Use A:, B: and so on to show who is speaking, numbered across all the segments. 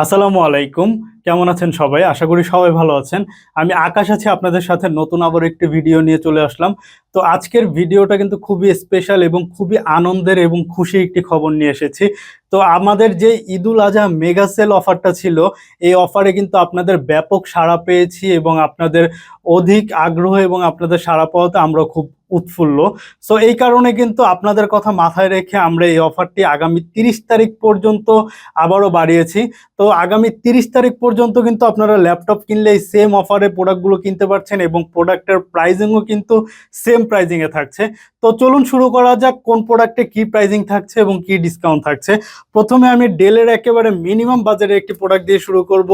A: আসসালামু আলাইকুম। কেমন আছেন সবাই? আশা করি সবাই ভালো আছেন। আমি আকাশ আছি আপনাদের সাথে। নতুন আবার একটি ভিডিও নিয়ে চলে আসলাম। তো আজকের ভিডিওটা কিন্তু খুবই স্পেশাল এবং খুবই আনন্দের এবং খুশি একটি খবর নিয়ে এসেছি। তো আমাদের যে ঈদুল আজহা মেগা সেল অফারটা ছিল, এই অফারে কিন্তু আপনাদের ব্যাপক সাড়া পেয়েছি এবং আপনাদের অধিক আগ্রহ এবং আপনাদের সাড়া পাওয়াতে আমরা খুব উৎফুল্ল। সো এই কারণে কিন্তু আপনাদের কথা মাথায় রেখে আমরা এই অফারটি আগামী তিরিশ তারিখ পর্যন্ত আবারও বাড়িয়েছি। তো আগামী তিরিশ তারিখ পর্যন্ত কিন্তু আপনারা ল্যাপটপ কিনলে এই সেম অফারে প্রোডাক্টগুলো কিনতে পারছেন এবং প্রোডাক্টের প্রাইজিংও কিন্তু সেম প্রাইজিংয়ে থাকছে। তো চলুন শুরু করা যাক কোন প্রোডাক্টে কি প্রাইজিং থাকছে এবং কি ডিসকাউন্ট থাকছে। প্রথমে আমি ডেলের একেবারে মিনিমাম বাজারে একটি প্রোডাক্ট দিয়ে শুরু করব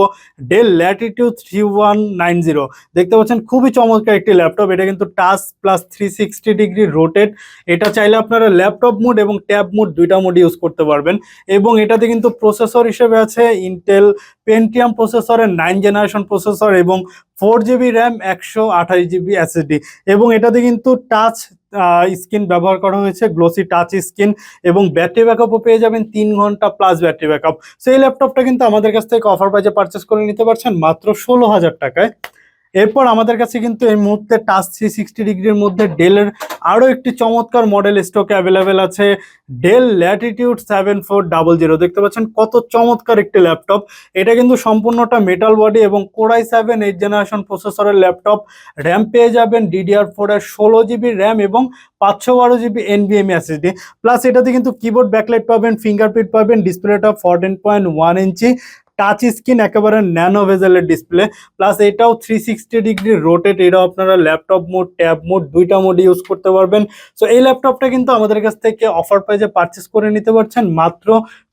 A: Dell Latitude three one nine zero দেখতে পাচ্ছেন, খুবই চমৎকার একটি ল্যাপটপ এটা কিন্তু touch plus three sixty degree rotate এটা চাইলে আপনারা ল্যাপটপ মোড এবং ট্যাব মোড দুইটা মোড ইউজ করতে পারবেন। এবং এটাতে কিন্তু প্রসেসর হিসেবে আছে ইন্টেল পেন্টিয়াম প্রসেসরের নাইন জেনারেশন প্রসেসর এবং ফোর জিবি র্যাম একশো আঠাশ জিবি এসএসডি এবং এটাতে কিন্তু টাচ স্ক্রিন ব্যবহার করা হয়েছে গ্লোসি টাচ স্ক্রিন এবং ব্যাটারি ব্যাকআপও পেয়ে যাবেন তিন ঘণ্টা প্লাস ব্যাটারি ব্যাকআপ সেই ল্যাপটপটা কিন্তু আমাদের কাছ থেকে অফার বাজে পারচেস করে নিতে পারছেন মাত্র ষোলো হাজার টাকায়। এরপর আমাদের কাছে কিন্তু এই মুহূর্তে টাচ থ্রি সিক্সটি ডিগ্রির মধ্যে ডেলের আরও একটি চমৎকার মডেল স্টকে অ্যাভেলেবেল আছে। Dell Latitude seven four double zero দেখতে পাচ্ছেন কত চমৎকার একটি ল্যাপটপ এটা কিন্তু সম্পূর্ণটা মেটাল বডি এবং Core i seven eight generation প্রসেসরের ল্যাপটপ র্যাম পেয়ে যাবেন ডিডিআর ফোরের ষোলো জিবি র্যাম এবং পাঁচশো বারো জিবি এনবিএমই এসএসডি প্লাস এটাতে কিন্তু কিবোর্ড ব্যাকলাইট পাবেন ফিঙ্গারপ্রিন্ট পাবেন ডিসপ্লেটা fourteen point one inch touch screen একেবারে ন্যানো ভেজেলের ডিসপ্লে প্লাস এটাও থ্রি সিক্সটি ডিগ্রি রোটেট এটাও আপনারা ল্যাপটপ মোড ট্যাব মোড দুইটা মোড ইউজ করতে পারবেন। সো এই ল্যাপটপটা কিন্তু আমাদের কাছ থেকে অফার প্রাইজে পারচেস করে নিতে পারছেন, মাত্র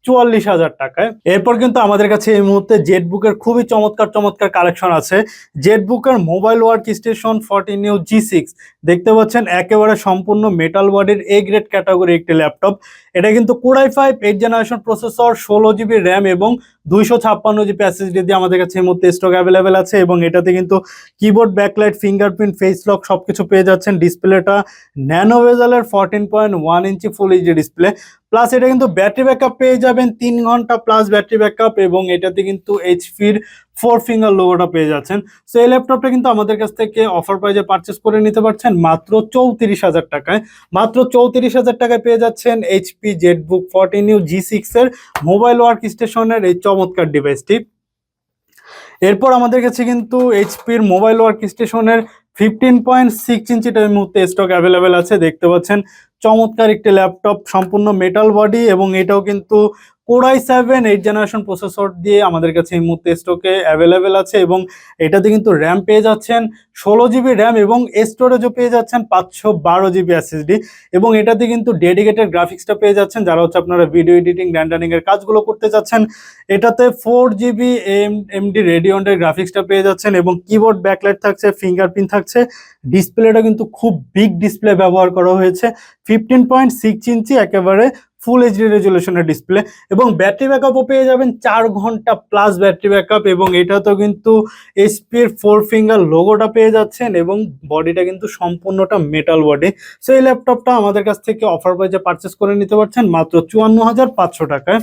A: চুয়াল্লিশ হাজার টাকায়। এরপর কিন্তু আমাদের কাছে এই মুহূর্তে জেট বুকের খুবই চমৎকার চমৎকার কালেকশন আছে। জেট বুকের mobile work station fourteen U G six দেখতে পাচ্ছেন, একেবারে সম্পূর্ণ মেটাল বডির এ গ্রেড ক্যাটাগরি একটি ল্যাপটপ এটা কিন্তু Core i five eight generation processor ষোলো জিবি র্যাম এবং দুইশো ছাপ্পান্ন জিবি এসএসডি দিয়ে আমাদের কাছে এই মুহূর্তে স্টক অ্যাভেলেবেল আছে এবং এটাতে কিন্তু keyboard backlight fingerprint face lock সব কিছু পেয়ে যাচ্ছেন। ডিসপ্লেটা nano ভেজালের fourteen point one inch full HD display plus এটা কিন্তু ব্যাটারি ব্যাকআপ পেয়ে যাবেন তিন ঘণ্টা প্লাস ব্যাটারি ব্যাকআপ এবং এটাতে কিন্তু এইচপির ফোর ফিঙ্গার লোগোটা পেয়ে যাচ্ছেন। সো এই ল্যাপটপটা কিন্তু আমাদের কাছ থেকে অফার প্রাইজে পারচেস করে নিতে পারছেন মাত্র চৌত্রিশ হাজার টাকায়। মাত্র চৌত্রিশ হাজার টাকায় পেয়ে যাচ্ছেন HP ZBook fourteen U G সিক্সের মোবাইল ওয়ার্ক স্টেশনের এই চমৎকার ডিভাইসটি এরপর আমাদের কাছে কিন্তু এইচপির মোবাইল ওয়ার্ক স্টেশনের ফিফটিন পয়েন্ট সিক্স ইঞ্চিটা এই মুহূর্তে স্টক অ্যাভেলেবেল আছে, দেখতে পাচ্ছেন। চমৎকার একটি ল্যাপটপ সম্পূর্ণ মেটাল বডি এবং এটাও কিন্তু Core i seven eight generation processor দিয়ে আমাদের কাছে এই মুহূর্তে স্টকে অ্যাভেলেবেল আছে এবং এটাতে কিন্তু র্যাম পেয়ে যাচ্ছেন ষোলো জিবি র্যাম এবং স্টোরেজও পেয়ে যাচ্ছেন পাঁচশো বারো জিবি এসএসডি এবং এটাতে কিন্তু ডেডিকেটেড গ্রাফিক্সটা পেয়ে যাচ্ছেন, যারা হচ্ছে আপনারা ভিডিও এডিটিং র্যান্ডারিং এর কাজগুলো করতে চাচ্ছেন। এটাতে ফোর জিবি এম এমডি রেডিয়নের গ্রাফিক্সটা পেয়ে যাচ্ছেন এবং কিবোর্ড ব্যাকলাইট থাকছে ফিঙ্গারপ্রিন্ট থাকছে। ডিসপ্লেটা কিন্তু খুব বিগ ডিসপ্লে ব্যবহার করা হয়েছে। ফিফটিন পয়েন্ট সিক্স ইঞ্চি একেবারে ফুল এইচডি রেজুলেশনের ডিসপ্লে এবং ব্যাটারি ব্যাকআপও পেয়ে যাবেন চার ঘণ্টা প্লাস ব্যাটারি ব্যাকআপ এবং এটাতেও কিন্তু এসপির ফোর ফিঙ্গার লোগোটা পেয়ে যাচ্ছেন এবং বডিটা কিন্তু সম্পূর্ণটা মেটাল বডি সো এই ল্যাপটপটা আমাদের কাছ থেকে অফার প্রাইজে পারচেস করে নিতে পারছেন মাত্র চুয়ান্ন হাজার পাঁচশো টাকায়।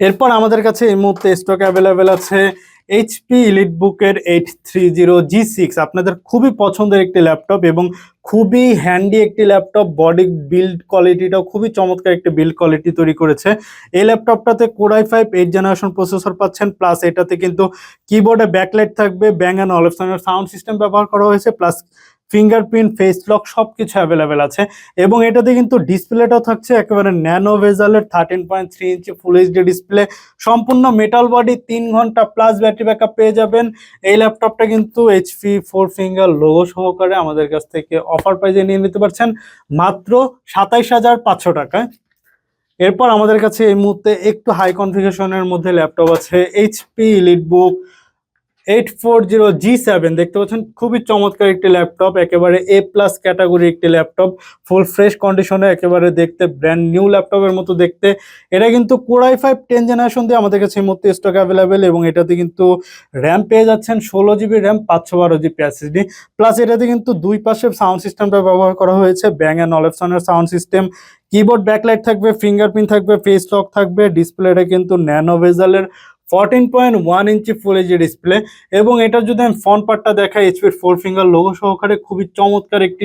A: এরপর আমাদের কাছে এই মুহূর্তে স্টক অ্যাভেলেবেল আছে এইচপি ইলিট বুকের eight three zero G six আপনাদের খুবই পছন্দের একটি ল্যাপটপ এবং খুবই হ্যান্ডি একটি ল্যাপটপ বডি বিল্ড কোয়ালিটিটাও খুবই চমৎকার একটি বিল্ড কোয়ালিটি তৈরি করেছে। এই ল্যাপটপটাতে core i five eight generation processor পাচ্ছেন প্লাস এটাতে কিন্তু কিবোর্ডে ব্যাকলাইট থাকবে ব্যাং অ্যান্ড অলেপসনের সাউন্ড সিস্টেম ব্যবহার করা হয়েছে প্লাস ফিঙ্গারপ্রিন্ট ফেস লক সব কিছু অ্যাভেলেবেল আছে এবং এটাতে কিন্তু ডিসপ্লেটাও থাকছে একেবারে nano ভেজালের thirteen point three inch full HD display সম্পূর্ণ মেটাল বডি তিন ঘণ্টা প্লাস ব্যাটারি ব্যাকআপ পেয়ে যাবেন। এই ল্যাপটপটা কিন্তু এইচপি ফোর ফিঙ্গার লোগো সহকারে আমাদের কাছ থেকে অফার প্রাইজে নিয়ে নিতে পারছেন মাত্র সাতাইশ হাজার পাঁচশো টাকায়। এরপর আমাদের কাছে এই মুহূর্তে একটু হাই কনফিগারেশনের মধ্যে ল্যাপটপ আছে HP EliteBook eight four zero G seven দেখতে পাচ্ছেন? খুবই চমৎকার একটি ল্যাপটপ একেবারে এ প্লাস ক্যাটাগরি একটি ল্যাপটপ ফুল ফ্রেশ কন্ডিশনে একেবারে দেখতে ব্র্যান্ড নিউ ল্যাপটপের মতো দেখতে। এটা কিন্তু কোরাই ফাইভ টেন জেনারেশন দিয়ে আমাদের কাছে এই মুহূর্তে স্টক অ্যাভেলেবেল এবং এটাতে কিন্তু র্যাম পেয়ে যাচ্ছেন ষোলো জিবি র্যাম পাঁচশো বারো জিবি এসএসডি প্লাস এটাতে কিন্তু দুই পাশে সাউন্ড সিস্টেমটা ব্যবহার করা হয়েছে ব্যাং অ্যান্ড অলেপসনের সাউন্ড সিস্টেম কিবোর্ড ব্যাকলাইট থাকবে ফিঙ্গারপ্রিন্ট থাকবে ফেস লক থাকবে ডিসপ্লেটা কিন্তু nano ভেজালের fourteen point one inch full HD display এবং এটা যদি আমি ফ্রন্ট পার্টটা দেখাই এইচপির ফোর ফিঙ্গার লোগো সহকারে খুবই চমৎকার একটি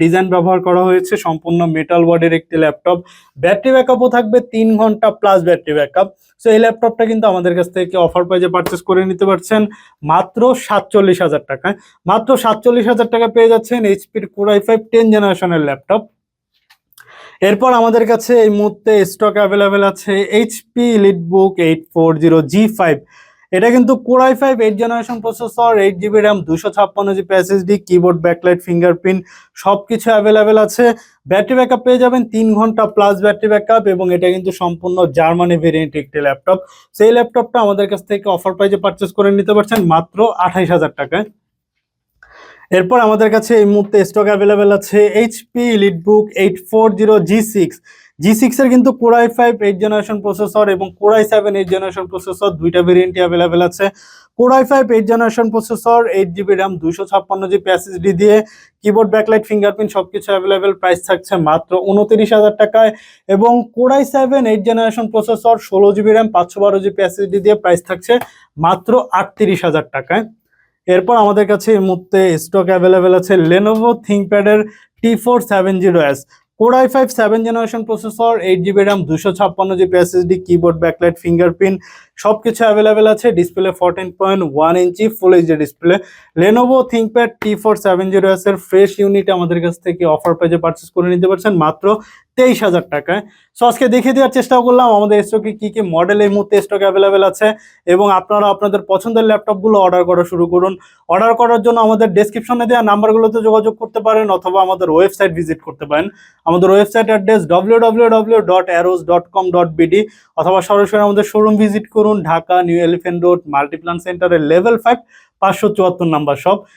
A: ডিজাইন ব্যবহার করা হয়েছে। সম্পূর্ণ মেটাল বডির একটি ল্যাপটপ ব্যাটারি ব্যাকআপও থাকবে তিন ঘণ্টা প্লাস ব্যাটারি ব্যাকআপ সো এই ল্যাপটপটা কিন্তু আমাদের কাছ থেকে অফার প্রাইজে পারচেস করে নিতে পারছেন মাত্র সাতচল্লিশ হাজার টাকায়। মাত্র সাতচল্লিশ হাজার টাকা পেয়ে যাচ্ছেন এইচপির কোরাই ফাইভ টেন জেনারেশনের ল্যাপটপ এরপর আমাদের কাছে এই মুহূর্তে স্টক অ্যাভেলেবেল আছে HP EliteBook eight four zero G five এটা কিন্তু Core i five eight generation processor eight GB RAM দুশো ছাপ্পান্ন GB SSD keyboard backlight fingerprint সব কিছু অ্যাভেলেবেল আছে। ব্যাটারি ব্যাকআপ পেয়ে যাবেন তিন ঘণ্টা প্লাস ব্যাটারি ব্যাকআপ এবং এটা কিন্তু সম্পূর্ণ জার্মানি ভেরিয়েন্ট একটি ল্যাপটপ সেই ল্যাপটপটা আমাদের কাছ থেকে অফার প্রাইজে পারচেস করে নিতে পারছেন মাত্র আঠাইশ হাজার টাকায়। এরপর আমাদের কাছে এই মুহূর্তে স্টক অ্যাভেলেবেল আছে HP EliteBook eight four zero G six G সিক্সের কিন্তু Core i five eight generation processor এবং Core i seven eight generation processor দুইটা ভেরিয়েন্টই অ্যাভেলেবেল আছে। Core i five eight generation processor eight GB RAM দুশো ছাপ্পান্ন GB SSD দিয়ে keyboard backlight fingerprint সব কিছু অ্যাভেলেবেল প্রাইস থাকছে মাত্র উনত্রিশ হাজার টাকায়। এবং Core i seven eight generation processor ষোলো জিবি র্যাম পাঁচশো বারো জিবি এসএসডি দিয়ে প্রাইস থাকছে মাত্র আটত্রিশ হাজার টাকায়। এরপর আমাদের কাছে এই মুহূর্তে স্টক অ্যাভেলেবেল আছে Lenovo থিঙ্কপ্যাডের T four seven zero S Core i five seven generation processor eight GB RAM দুশো ছাপ্পান্ন GB SSD keyboard backlight fingerprint সব কিছু অ্যাভেলেবেল আছে। Display fourteen point one inch full HD display Lenovo ThinkPad T four seven zero S এর fresh unit আমাদের কাছ থেকে offer পেজে পারচেস করে নিতে পারছেন। মাত্র তেইশ হাজার টাকায়। সো আজকে দেখিয়ে দেওয়ার চেষ্টা করলাম, আমাদের স্টকে কি কি মডেল এই মুহূর্তে স্টক অ্যাভেলেবেল আছে এবং আপনারা আপনাদের পছন্দের ল্যাপটপগুলো অর্ডার করা শুরু করুন। অর্ডার করার জন্য আমাদের ডেসক্রিপশনে দেওয়া নাম্বারগুলোতে যোগাযোগ করতে পারেন অথবা আমাদের ওয়েবসাইট ভিজিট করতে পারেন। আমাদের website address W W W dot dot com dot অথবা সরাসরি আমাদের শোরুম ভিজিট করুন, Dhaka New Elephant Road Multiplan সেন্টারের লেভেল ফাইভ পাঁচশো চুয়াত্তর নাম্বার সব